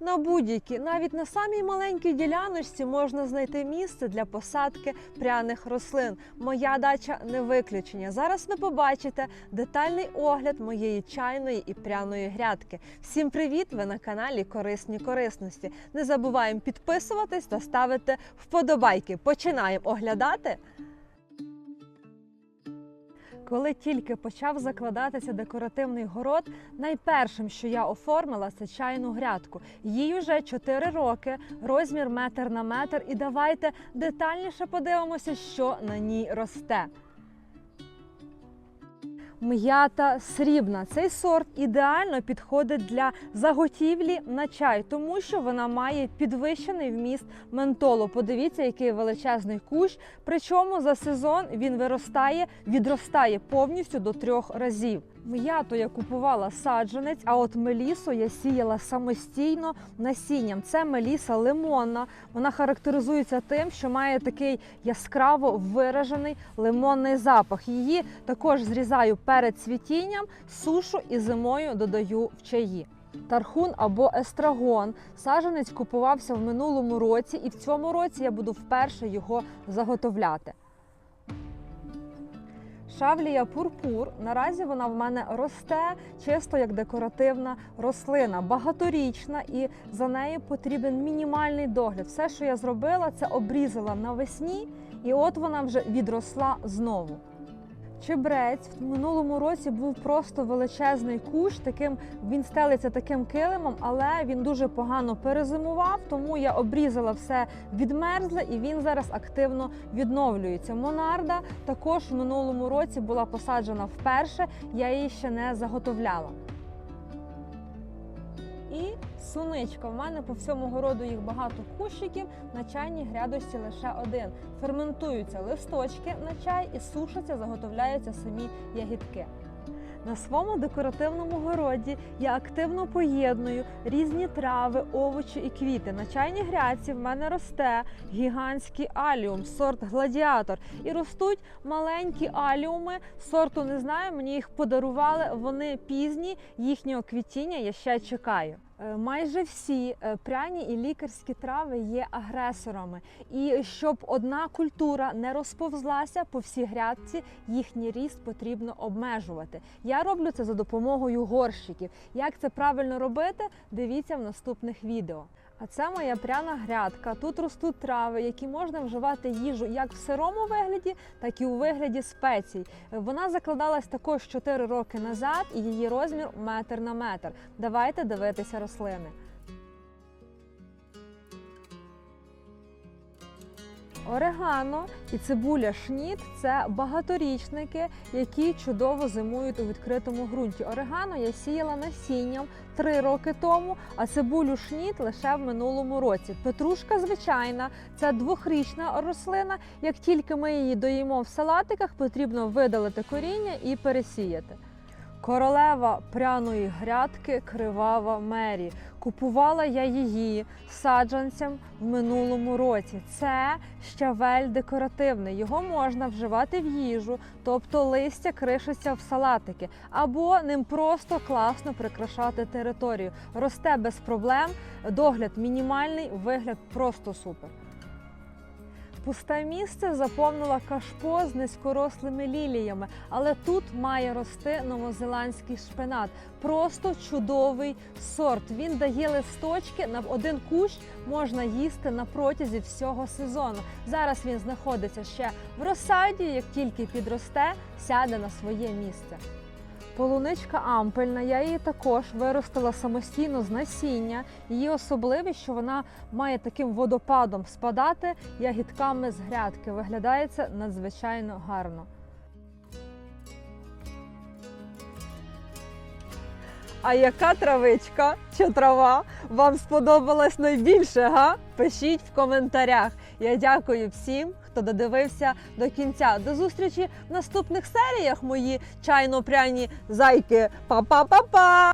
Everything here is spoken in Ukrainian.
На будь-якій, навіть на самій маленькій діляночці можна знайти місце для посадки пряних рослин. Моя дача не виключення. Зараз ви побачите детальний огляд моєї чайної і пряної грядки. Всім привіт! Ви на каналі Корисні корисності. Не забуваємо підписуватись та ставити вподобайки. Починаємо оглядати. Коли тільки почав закладатися декоративний город, найпершим, що я оформила, це чайну грядку. Їй вже 4 роки, розмір метр на метр. І давайте детальніше подивимося, що на ній росте. М'ята срібна. Цей сорт ідеально підходить для заготівлі на чай, тому що вона має підвищений вміст ментолу. Подивіться, який величезний кущ. Причому за сезон він виростає, відростає повністю до трьох разів. М'яту я купувала саджанець, а от мелісу я сіяла самостійно насінням. Це меліса лимонна. Вона характеризується тим, що має такий яскраво виражений лимонний запах. Її також зрізаю перед цвітінням, сушу і зимою додаю в чаї. Тархун або естрагон. Саджанець купувався в минулому році, і в цьому році я буду вперше його заготовляти. Шавлія пурпур. Наразі вона в мене росте чисто як декоративна рослина, багаторічна, і за нею потрібен мінімальний догляд. Все, що я зробила, це обрізала навесні, і от вона вже відросла знову. Чебрець в минулому році був просто величезний кущ. Таким він стелиться таким килимом, але він дуже погано перезимував. Тому я обрізала все відмерзле, і він зараз активно відновлюється. Монарда також в минулому році була посаджена вперше. Я її ще не заготовляла. І суничка. У мене по всьому городу їх багато кущиків. На чайній грядочці лише один. Ферментуються листочки на чай і сушаться, заготовляються самі ягідки. На своєму декоративному городі я активно поєдную різні трави, овочі і квіти. На чайній грядці в мене росте гігантський аліум, сорт гладіатор. І ростуть маленькі аліуми. Сорту не знаю, мені їх подарували. Вони пізні, їхнього квітіння я ще чекаю. Е, Майже всі е, пряні і лікарські трави є агресорами, і щоб одна культура не розповзлася по всій грядці, їхній ріст потрібно обмежувати. Я роблю це за допомогою горщиків. Як це правильно робити? Дивіться в наступних відео. А це моя пряна грядка. Тут ростуть трави, які можна вживати їжу як в сирому вигляді, так і у вигляді спецій. Вона закладалась також 4 роки назад, і її розмір метр на метр. Давайте дивитися рослини. Орегано і цибуля шніт це багаторічники, які чудово зимують у відкритому ґрунті. Орегано я сіяла насінням три роки тому, а цибулю шніт лише в минулому році. Петрушка звичайна, це двохрічна рослина. Як тільки ми її доїмо в салатиках, потрібно видалити коріння і пересіяти. Королева пряної грядки Кривава Мері. Купувала я її саджанцям в минулому році. Це щавель декоративний. Його можна вживати в їжу, тобто листя кришиться в салатики, або ним просто класно прикрашати територію. Росте без проблем, догляд мінімальний, вигляд просто супер. Пусте місце заповнила кашпо з низькорослими ліліями, але тут має рости новозеландський шпинат. Просто чудовий сорт. Він дає листочки на один кущ можна їсти на протязі всього сезону. Зараз він знаходиться ще в розсаді. Як тільки підросте, сяде на своє місце. Полуничка ампельна, я її також виростила самостійно з насіння. Її особливість, що вона має таким водопадом спадати ягідками з грядки. Виглядає це надзвичайно гарно. А яка травичка чи трава вам сподобалась найбільше? Га? Пишіть в коментарях. Я дякую всім, хто додивився до кінця. До зустрічі в наступних серіях, мої чайно-пряні зайки. Па-па-па-па!